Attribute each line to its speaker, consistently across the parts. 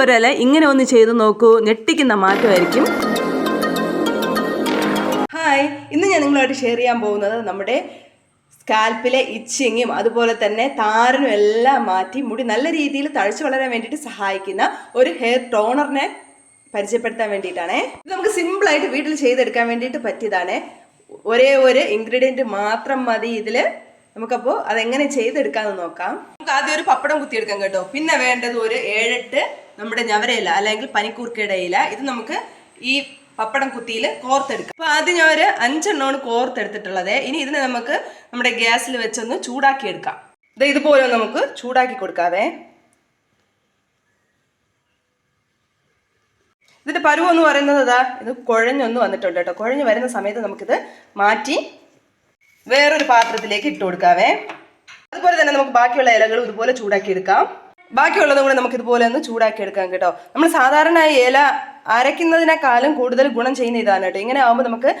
Speaker 1: ഒരില ഇങ്ങനെ ഒന്ന് ചെയ്ത് നോക്കൂ. ഞെട്ടിക്കുന്ന മാറ്റമായിരിക്കും. ഹായ് ഇന്ന് ഞാൻ നിങ്ങളായിട്ട് ഷെയർ ചെയ്യാൻ പോകുന്നത് നമ്മുടെ സ്കാൽപ്പിലെ ഇച്ചിങ്ങും അതുപോലെ തന്നെ താരനും എല്ലാം മാറ്റി മുടി നല്ല രീതിയിൽ തഴച്ചു വളരാൻ വേണ്ടിയിട്ട് സഹായിക്കുന്ന ഒരു ഹെയർ ടോണറിനെ പരിചയപ്പെടുത്താൻ വേണ്ടിയിട്ടാണ്. ഇത് നമുക്ക് സിമ്പിളായിട്ട് വീട്ടിൽ ചെയ്തെടുക്കാൻ വേണ്ടിയിട്ട് പറ്റിയതാണ്. ഒരേ ഒരു ഇൻഗ്രീഡിയന്റ് മാത്രം മതി ഇതിൽ നമുക്കപ്പോൾ അതെങ്ങനെ ചെയ്തെടുക്കാമെന്ന് നോക്കാം. നമുക്ക് ആദ്യം ഒരു പപ്പടം കുത്തിയെടുക്കാം കേട്ടോ. പിന്നെ വേണ്ടത് ഒരു ഏഴെട്ട് നമ്മുടെ ഞവരയില അല്ലെങ്കിൽ പനിക്കൂർക്കയുടെ ഇല ഇത് നമുക്ക് ഈ പപ്പടം കുത്തിയിൽ കോർത്തെടുക്കാം. അപ്പോൾ ആദ്യം ഞാൻ ഒരു അഞ്ചെണ്ണമാണ് കോർത്തെടുത്തിട്ടുള്ളത്. ഇനി ഇതിനെ നമുക്ക് നമ്മുടെ ഗ്യാസിൽ വെച്ചൊന്ന് ചൂടാക്കി എടുക്കാം ഇത് ഇതുപോലെ നമുക്ക് ചൂടാക്കി കൊടുക്കാവേ. ഇതിന്റെ പരുവം എന്ന് പറയുന്നത് അതാ ഇത് കുഴഞ്ഞൊന്ന് വന്നിട്ടുണ്ട് കേട്ടോ. കുഴഞ്ഞ് വരുന്ന സമയത്ത് നമുക്കിത് മാറ്റി വേറൊരു പാത്രത്തിലേക്ക് ഇട്ട് കൊടുക്കാവേ. അതുപോലെ തന്നെ നമുക്ക് ബാക്കിയുള്ള ഇലകളും ഇതുപോലെ ചൂടാക്കി എടുക്കാം ബാക്കിയുള്ളതും കൂടെ നമുക്ക് ഇതുപോലെ ഒന്ന് ചൂടാക്കി എടുക്കാം കേട്ടോ. നമ്മൾ സാധാരണ ഇല അരയ്ക്കുന്നതിനേക്കാളും കൂടുതൽ ഗുണം ചെയ്യുന്ന ഇതാണ് കേട്ടോ. ഇങ്ങനെ ആകുമ്പോൾ നമുക്ക്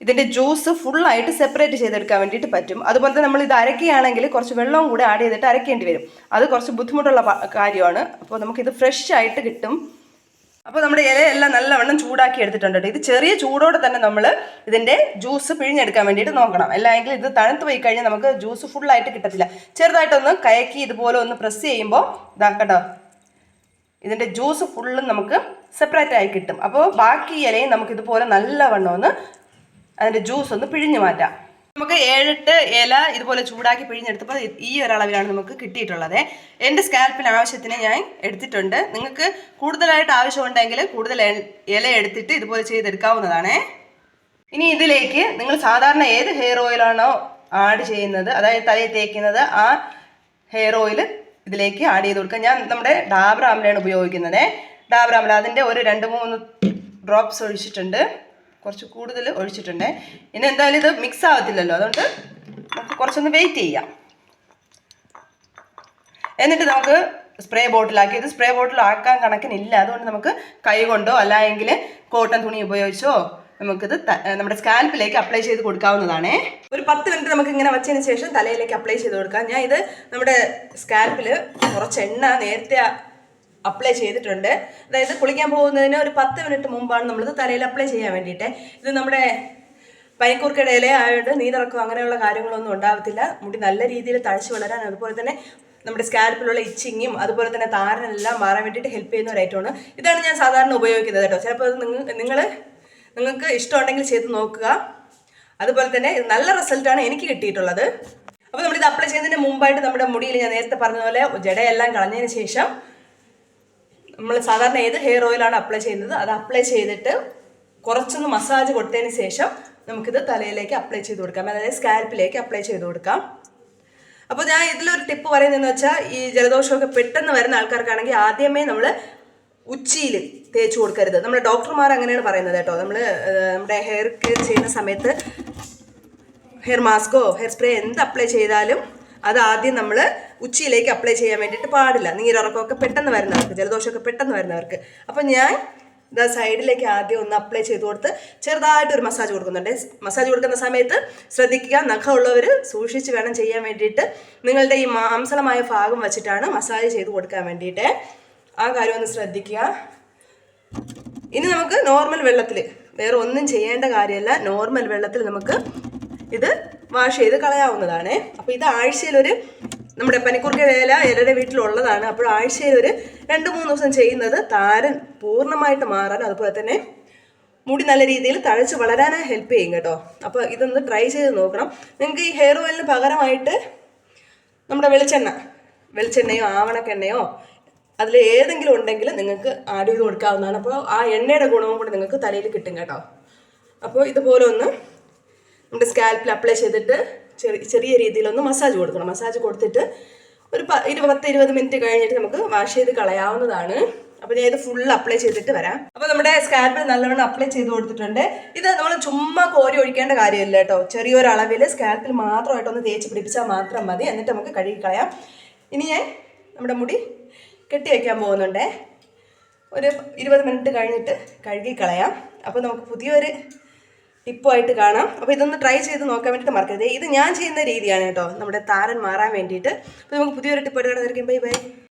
Speaker 1: ഇതിന്റെ ജ്യൂസ് ഫുള്ളായിട്ട് സെപ്പറേറ്റ് ചെയ്തെടുക്കാൻ വേണ്ടിയിട്ട് പറ്റും. അതുപോലെ തന്നെ നമ്മൾ ഇത് അരയ്ക്കുകയാണെങ്കിൽ കുറച്ച് വെള്ളവും കൂടെ ആഡ് ചെയ്തിട്ട് അരക്കേണ്ടി വരും. അത് കുറച്ച് ബുദ്ധിമുട്ടുള്ള കാര്യമാണ്. അപ്പോൾ നമുക്കിത് ഫ്രഷ് ആയിട്ട് കിട്ടും. അപ്പോൾ നമ്മുടെ ഇലയെല്ലാം നല്ലവണ്ണം ചൂടാക്കി എടുത്തിട്ടുണ്ട് കേട്ടോ. ഇത് ചെറിയ ചൂടോടെ തന്നെ നമ്മൾ ഇതിന്റെ ജ്യൂസ് പിഴിഞ്ഞെടുക്കാൻ വേണ്ടിയിട്ട് നോക്കണം. അല്ലെങ്കിൽ ഇത് തണുത്ത് പോയി കഴിഞ്ഞാൽ നമുക്ക് ജ്യൂസ് ഫുള്ളായിട്ട് കിട്ടത്തില്ല. ചെറുതായിട്ടൊന്ന് കയക്കി ഇതുപോലെ ഒന്ന് പ്രസ് ചെയ്യുമ്പോൾ ഇതാ കേട്ടോ ഇതിന്റെ ജ്യൂസ് ഫുള്ളും നമുക്ക് സെപ്പറേറ്റ് ആയി കിട്ടും. അപ്പോൾ ബാക്കി ഇലയും നമുക്ക് ഇതുപോലെ നല്ലവണ്ണം ഒന്ന് അതിന്റെ ജ്യൂസ് ഒന്ന് പിഴിഞ്ഞു മാറ്റാം. നമുക്ക് ഏഴെട്ട് ഇല ഇതുപോലെ ചൂടാക്കി പിഴിഞ്ഞെടുത്തപ്പോൾ ഈ ഒരളവിലാണ് നമുക്ക് കിട്ടിയിട്ടുള്ളത്. എന്റെ സ്കാൽപ്പിന് ആവശ്യത്തിന് ഞാൻ എടുത്തിട്ടുണ്ട്. നിങ്ങൾക്ക് കൂടുതലായിട്ട് ആവശ്യമുണ്ടെങ്കിൽ കൂടുതൽ ഇല എടുത്തിട്ട് ഇതുപോലെ ചെയ്തെടുക്കാവുന്നതാണ്. ഇനി ഇതിലേക്ക് നിങ്ങൾ സാധാരണ ഏത് ഹെയർ ഓയിലാണോ ആഡ് ചെയ്യുന്നത് അതായത് തലയിൽ തേക്കുന്നത് ആ ഹെയർ ഓയിൽ ഇതിലേക്ക് ആഡ് ചെയ്ത് കൊടുക്കുക. ഞാൻ നമ്മുടെ ആംലയാണ് ഉപയോഗിക്കുന്നത്. ആംല അതിന്റെ ഒരു രണ്ട് മൂന്ന് ഡ്രോപ്സ് ഒഴിച്ചിട്ടുണ്ട്. കുറച്ച് കൂടുതൽ ഒഴിച്ചിട്ടുണ്ട്. ഇനി എന്തായാലും ഇത് മിക്സ് ആവത്തില്ലല്ലോ. അതുകൊണ്ട് നമുക്ക് കുറച്ചൊന്ന് വെയിറ്റ് ചെയ്യാം. എന്നിട്ട് നമുക്ക് സ്പ്രേ ബോട്ടിലാക്കി ഇത് സ്പ്രേ ബോട്ടിലാക്കാൻ കണക്കിനില്ല. അതുകൊണ്ട് നമുക്ക് കൈ കൊണ്ടോ അല്ലെങ്കിൽ കോട്ടൺ തുണി ഉപയോഗിച്ചോ നമുക്കിത് നമ്മുടെ സ്കാൽപ്പിലേക്ക് അപ്ലൈ ചെയ്ത് കൊടുക്കാവുന്നതാണ്. ഒരു പത്ത് മിനിറ്റ് നമുക്ക് ഇങ്ങനെ വെച്ചതിന് ശേഷം തലയിലേക്ക് അപ്ലൈ ചെയ്ത് കൊടുക്കാം. ഞാൻ ഇത് നമ്മുടെ സ്കാൽപ്പിൽ കുറച്ച് എണ്ണ നേരത്തെ അപ്ലൈ ചെയ്തിട്ടുണ്ട്. അതായത് കുളിക്കാൻ പോകുന്നതിന് ഒരു പത്ത് മിനിറ്റ് മുമ്പാണ് നമ്മളിത് തലയിൽ അപ്ലൈ ചെയ്യാൻ വേണ്ടിയിട്ട്. ഇത് നമ്മുടെ പനിക്കൂർക്കയുടെ ഇല ആയതുകൊണ്ട് അങ്ങനെയുള്ള കാര്യങ്ങളൊന്നും ഉണ്ടാകത്തില്ല മുടി നല്ല രീതിയിൽ തഴച്ചു വളരാൻ അതുപോലെ തന്നെ നമ്മുടെ സ്കാൽപ്പിലുള്ള ഇച്ചിങ്ങും അതുപോലെ തന്നെ താരനെല്ലാം മാറാൻ വേണ്ടിയിട്ട് ഹെൽപ്പ് ചെയ്യുന്ന ഒരു ഐറ്റമാണ് ഇതാണ് ഞാൻ സാധാരണ ഉപയോഗിക്കുന്നത് കേട്ടോ. ചിലപ്പോൾ നിങ്ങൾ നിങ്ങൾ നിങ്ങൾക്ക് ഇഷ്ടമുണ്ടെങ്കിൽ ചെയ്ത് നോക്കുക. അതുപോലെ തന്നെ നല്ല റിസൾട്ടാണ് എനിക്ക് കിട്ടിയിട്ടുള്ളത്. അപ്പോൾ നമ്മളിത് അപ്ലൈ ചെയ്യുന്നതിന് മുമ്പായിട്ട് നമ്മുടെ മുടിയിൽ ഞാൻ നേരത്തെ പറഞ്ഞതുപോലെ പോലെ ജടയെല്ലാം കളഞ്ഞതിന് ശേഷം നമ്മൾ സാധാരണ ഏത് ഹെയർ ഓയിലാണ് അപ്ലൈ ചെയ്യുന്നത്? അത് അപ്ലൈ ചെയ്തിട്ട് കുറച്ചൊന്ന് മസാജ് കൊടുത്തതിന് ശേഷം നമുക്കിത് തലയിലേക്ക് അപ്ലൈ ചെയ്ത് കൊടുക്കാം. അതായത് സ്കാൽപ്പിലേക്ക് അപ്ലൈ ചെയ്ത് കൊടുക്കാം. അപ്പോൾ ഞാൻ ഇതിലൊരു ടിപ്പ് പറയുന്നതെന്ന് വെച്ചാൽ ഈ ജലദോഷമൊക്കെ പെട്ടെന്ന് വരുന്ന ആൾക്കാർക്കാണെങ്കിൽ ആദ്യമേ നമ്മൾ ഉച്ചിയിൽ തേച്ച് കൊടുക്കരുത്. നമ്മുടെ ഡോക്ടർമാർ അങ്ങനെയാണ് പറയുന്നത് കേട്ടോ. നമ്മൾ നമ്മുടെ ഹെയർ കെയർ ചെയ്യുന്ന സമയത്ത് ഹെയർ മാസ്കോ ഹെയർ സ്പ്രേ എന്ത് അപ്ലൈ ചെയ്താലും അത് ആദ്യം നമ്മൾ ഉച്ചിയിലേക്ക് അപ്ലൈ ചെയ്യാൻ വേണ്ടിയിട്ട് പാടില്ല. നീരുറക്കമൊക്കെ പെട്ടെന്ന് വരുന്നവർക്ക് ജലദോഷമൊക്കെ പെട്ടെന്ന് വരുന്നവർക്ക്. അപ്പം ഞാൻ ഇതാ സൈഡിലേക്ക് ആദ്യം ഒന്ന് അപ്ലൈ ചെയ്ത് കൊടുത്ത് ചെറുതായിട്ട് ഒരു മസാജ് കൊടുക്കുന്നുണ്ട്. മസാജ് കൊടുക്കുന്ന സമയത്ത് ശ്രദ്ധിക്കുക നഖമുള്ളവർ സൂക്ഷിച്ച് വേണം ചെയ്യാൻ വേണ്ടിയിട്ട്. നിങ്ങളുടെ ഈ മാംസളമായ ഭാഗം വെച്ചിട്ടാണ് മസാജ് ചെയ്ത് കൊടുക്കാൻ വേണ്ടിയിട്ട്. ആ കാര്യം ഒന്ന് ശ്രദ്ധിക്കുക. ഇനി നമുക്ക് നോർമൽ വെള്ളത്തിൽ വേറെ ഒന്നും ചെയ്യേണ്ട കാര്യമല്ല നോർമൽ വെള്ളത്തിൽ നമുക്ക് ഇത് വാഷ് ചെയ്ത് കളയാവുന്നതാണ്. അപ്പോൾ ഇത് ആഴ്ചയിലൊരു നമ്മുടെ പനിക്കൂർക്ക വേല ഇലയുടെ വീട്ടിലുള്ളതാണ്. അപ്പോൾ ആഴ്ചയിൽ ഒരു രണ്ട് മൂന്ന് ദിവസം ചെയ്യുന്നത് താരൻ പൂർണമായിട്ട് മാറാൻ അതുപോലെ തന്നെ മുടി നല്ല രീതിയിൽ തഴച്ച് വളരാനായി ഹെൽപ്പ് ചെയ്യും കേട്ടോ. അപ്പോൾ ഇതൊന്ന് ട്രൈ ചെയ്ത് നോക്കണം. നിങ്ങൾക്ക് ഈ ഹെയർ ഓയിലിന് പകരമായിട്ട് നമ്മുടെ വെളിച്ചെണ്ണ വെളിച്ചെണ്ണയോ ആവണക്കെണ്ണയോ അതിൽ ഏതെങ്കിലും ഉണ്ടെങ്കിൽ നിങ്ങൾക്ക് ആഡ് ചെയ്ത് കൊടുക്കാവുന്നതാണ്. അപ്പോൾ ആ എണ്ണയുടെ ഗുണവും കൂടി നിങ്ങൾക്ക് തലയിൽ കിട്ടും കേട്ടോ. അപ്പോൾ ഇതുപോലെ ഒന്ന് നമ്മുടെ സ്കാൽപ്പിൽ അപ്ലൈ ചെയ്തിട്ട് ചെറിയ ചെറിയ രീതിയിലൊന്ന് മസാജ് കൊടുക്കണം. മസാജ് കൊടുത്തിട്ട് ഒരു പ ഇരുപത് പത്ത് ഇരുപത് മിനിറ്റ് കഴിഞ്ഞിട്ട് നമുക്ക് വാഷ് ചെയ്ത് കളയാവുന്നതാണ്. അപ്പോൾ ഞാൻ ഇത് ഫുൾ അപ്ലൈ ചെയ്തിട്ട് വരാം. അപ്പോൾ നമ്മുടെ സ്കാൽപ്പിൽ നല്ലവണ്ണം അപ്ലൈ ചെയ്ത് കൊടുത്തിട്ടുണ്ട്. ഇത് നമ്മൾ ചുമ്മാ കോരി ഒഴിക്കേണ്ട കാര്യമില്ല കേട്ടോ. ചെറിയൊരു അളവിൽ സ്കാൽപ്പിൽ മാത്രമായിട്ടൊന്ന് തേച്ച് പിടിപ്പിച്ചാൽ മാത്രം മതി. എന്നിട്ട് നമുക്ക് കഴുകി കളയാം. ഇനി ഞാൻ നമ്മുടെ മുടി കെട്ടി വയ്ക്കാൻ പോകുന്നുണ്ടേ. ഒരു ഇരുപത് മിനിറ്റ് കഴിഞ്ഞിട്ട് കഴുകി കളയാം. അപ്പോൾ നമുക്ക് പുതിയൊരു ടിപ്പുമായിട്ട് കാണാം. അപ്പോൾ ഇതൊന്ന് ട്രൈ ചെയ്ത് നോക്കാൻ വേണ്ടിയിട്ട് മറക്കരുത്. ഇത് ഞാൻ ചെയ്യുന്ന രീതിയാണ് കേട്ടോ. നമ്മുടെ താരൻ മാറാൻ വേണ്ടിയിട്ട്. അപ്പോൾ നമുക്ക് പുതിയൊരു ടിപ്പായിട്ട് കാണാൻ ബൈ ബൈ